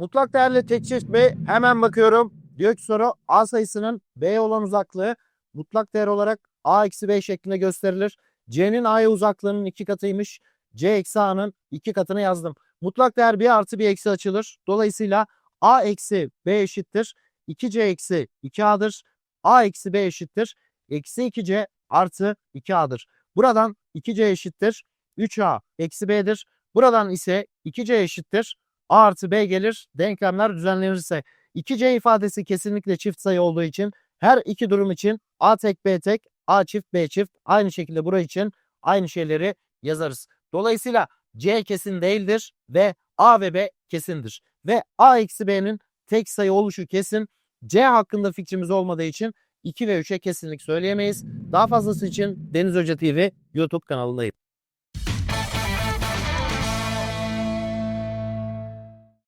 Mutlak değerli tek çift B hemen bakıyorum. Diyor ki soru A sayısının B'ye olan uzaklığı mutlak değer olarak A eksi B şeklinde gösterilir. C'nin A'ya uzaklığının iki katıymış. C eksi A'nın iki katını yazdım. Mutlak değer 1 artı 1 eksi açılır. Dolayısıyla A eksi B eşittir. 2C eksi 2A'dır. A eksi B eşittir. Eksi 2C artı 2A'dır. Buradan 2C eşittir. 3A eksi B'dir. Buradan ise 2C eşittir. A artı B gelir. Denklemler düzenlenirse 2C ifadesi kesinlikle çift sayı olduğu için her iki durum için A tek B tek, A çift B çift aynı şekilde burası için aynı şeyleri yazarız. Dolayısıyla C kesin değildir ve A ve B kesindir. Ve A eksi B'nin tek sayı oluşu kesin. C hakkında fikrimiz olmadığı için 2 ve 3'e kesinlik söyleyemeyiz. Daha fazlası için Deniz Hoca TV YouTube kanalındayım.